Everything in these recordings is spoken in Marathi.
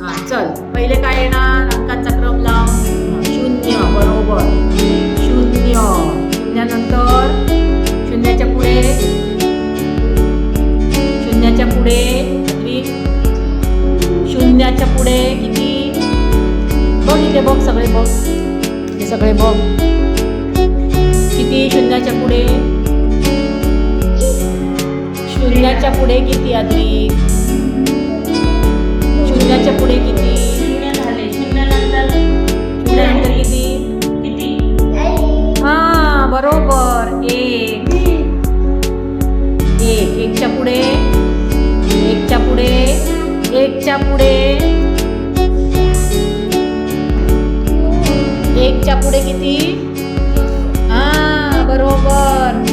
हा चल. पहिले काय येणार? अंकांचा क्रम लाव. शून्य बरोबर. शून्य. शून्यानंतर शून्याच्या पुढे. शून्याच्या पुढे शून्याच्या पुढे किती? बघ इथे बघ सगळे बघ. हे सगळे बघ. किती शून्याच्या पुढे? शून्याच्या पुढे किती अधिक शून्याच्या पुढे किती? शून्य झाले शून्यानंतर शून्यानंतर किती किती हा बरोबर. एक. एक. एकच्या पुढे. एकच्या पुढे. एकच्या पुढे. एकच्या पुढे किती? हा बरोबर.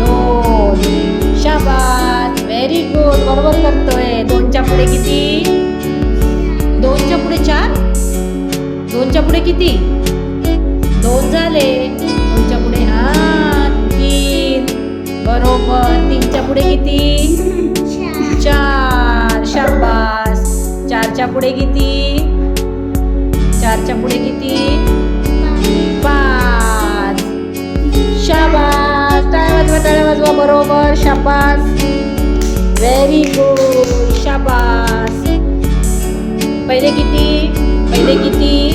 दोन. शाबाद व्हेरी गुड बरोबर करतोय. दोनच्या पुढे किती? दोनच्या पुढे किती? दोन झाले. दोनच्या पुढे हा तीन. बरोबर. तीनच्या पुढे किती? चार. शाबास. चारच्या पुढे किती? चारच्या पुढे किती? पाच. शाबास. टाळ्या वाजवा टाळ्या वाजवा. बरोबर. शाबास. व्हेरी गुड शाबास. पहिले किती? पहिले किती?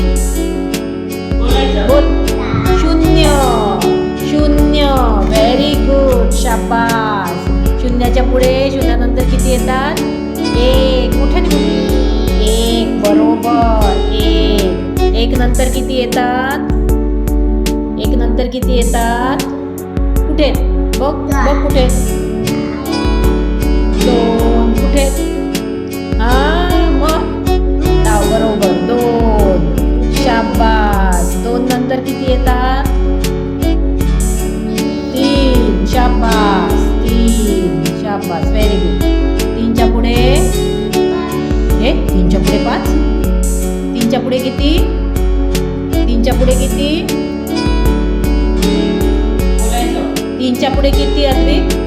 बोल. शून्य. शून्य. व्हेरी गुड शाबास. शून्याच्या पुढे शून्यानंतर किती येतात? एक. कुठे बोल. एक. बरोबर. एक. एक नंतर किती येतात? एक नंतर किती येतात? कुठे? बघ बघ कुठे. दोन. कुठे? हा मग. बरोबर. शाबास. दोन नंतर किती येतात? तीन. शाबास. तीन. शाबास. व्हेरी गुड तीनच्या पुढे? हे? तीनच्या पुढे पाच? तीनच्या पुढे किती? तीनच्या पुढे किती? तीनच्या पुढे किती अद्विक?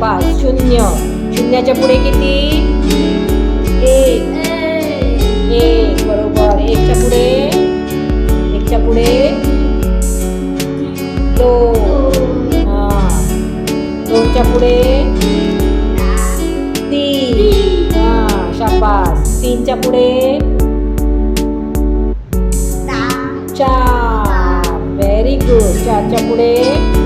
पाच शून्य. शून्याच्या पुढे किती? एक. एक बरोबर. एकच्या पुढे? एकच्या पुढे? दोन. हा. दोनच्या पुढे? तीन. हा शाबास. तीनच्या पुढे? चार. व्हेरी गुड चारच्या पुढे?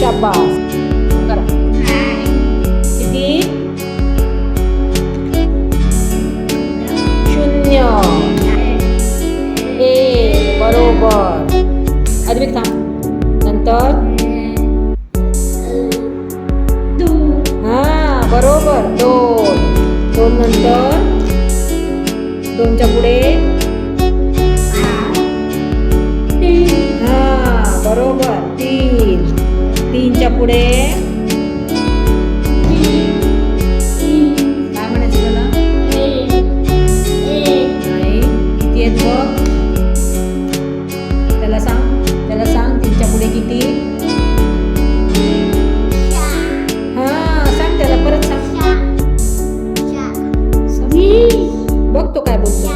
शाबास. करा. किती? शून्य. हे बरोबर. अधिक थांब. नंतर? हा बरोबर. दोन. दोन नंतर? दोनच्या पुढे? हा बरोबर. तीनच्या पुढे. काय म्हणायचं त्याला? नाही. किती आहेत बघ. त्याला सांग. त्याला सांग तीनच्या पुढे किती. हा सांग त्याला परत सांग. बघ तो काय बोलतो